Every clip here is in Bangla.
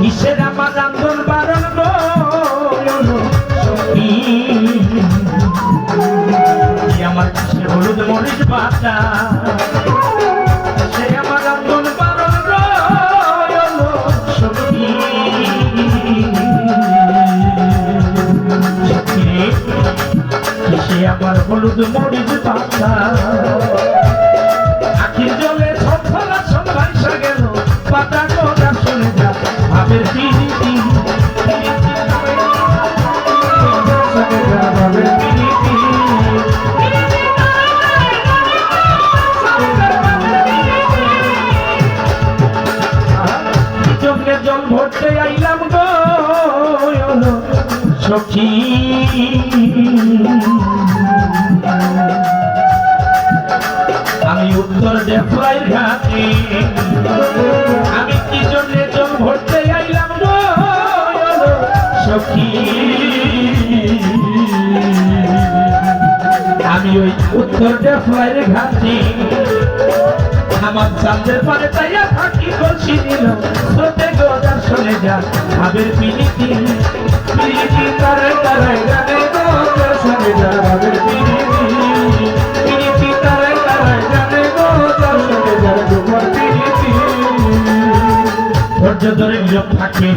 কিসের আমার আন্দোলন বারণ আমার কিসের হলুদ মরিচ পাতা? আমার হলুদ মরিচ পাতা। পাতা গোটা শুনে যা, ভাবের পিরিতি ভাবের চোখে জল ভরতে আইলাম গো সখী। আমি উত্তর ডেফরাই ঘাটে আমি ওই উত্তর ডেফরাই ঘাটি আমার চাঁদের পারে তাইয়া থাকি কলসি দিল সোতে গো দর্শনে যা, ভাবের পিলিতি পিলিতি তারে তারে ধৈর্য ধরে নীরব থাকে।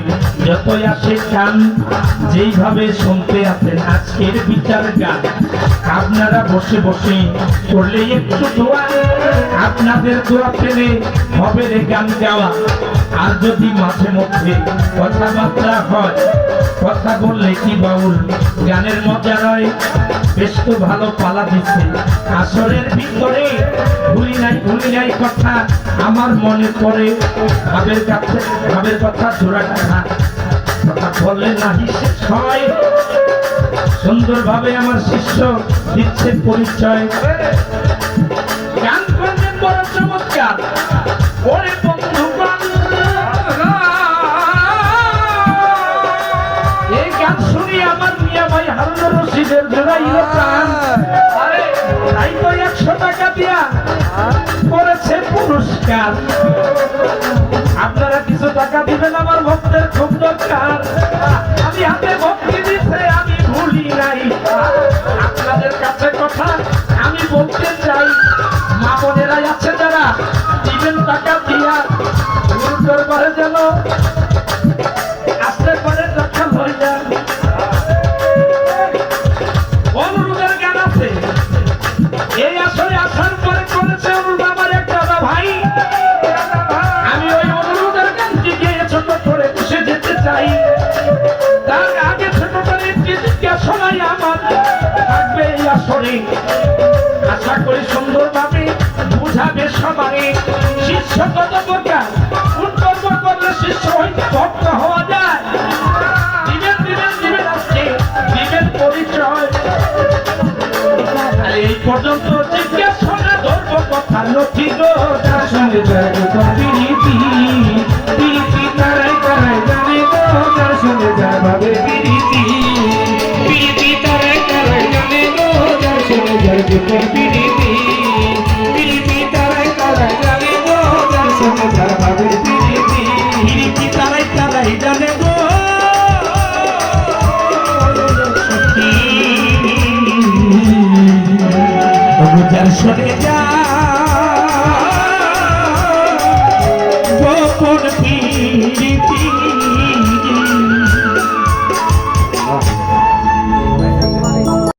যতই আসে গান যেইভাবে শুনতে আছেন আজকের বিচার গান। আপনারা বসে বসে করলে একটু দোয়া আপনাদের দোয়া পেলে হবে রে গান গাওয়া। আর যদি মাঝে মধ্যে কথাবার্তা হয়, কথা বললে কি বাউল? গানের মজা নয়। বেশ তো ভালো পালা দিচ্ছে। আসরের ভিতরে ভুলি নাই ভুলি নাই কথা আমার মনে পড়ে। ভাবের কাছে, ভাবের কথা জোড়া কথা কথা বললে নাহি শেষ হয়। সুন্দরভাবে আমার শিষ্য দিচ্ছে পরিচয়। হারুন রশিদের জোড়াইল তো একশো টাকা দিয়া করেছে পুরস্কার। আপনারা কিছু টাকা দিবেন আমার ভক্তের খুব দরকার। আমি হাতে ভক্তি দিতে আমি ভুলি নাই। আপনাদের কাছে কথা আমি বলতে চাই। মা বোনেরাই আছে যারা দিবেন টাকা দিয়া। গুরু দরবারে যেন আসরে আশা করি সুন্দরভাবে বুঝাবে সবাই। শিষ্য কত প্রকার উন্নত করলে শিষ্য হইতে ভক্ত হওয়া যায়। দিবেন দিবেন দিবেন আসছে দিবেন পরিচয়। এই পর্যন্ত জিজ্ঞাসা কথা নথি। যার সরে যা। গোপন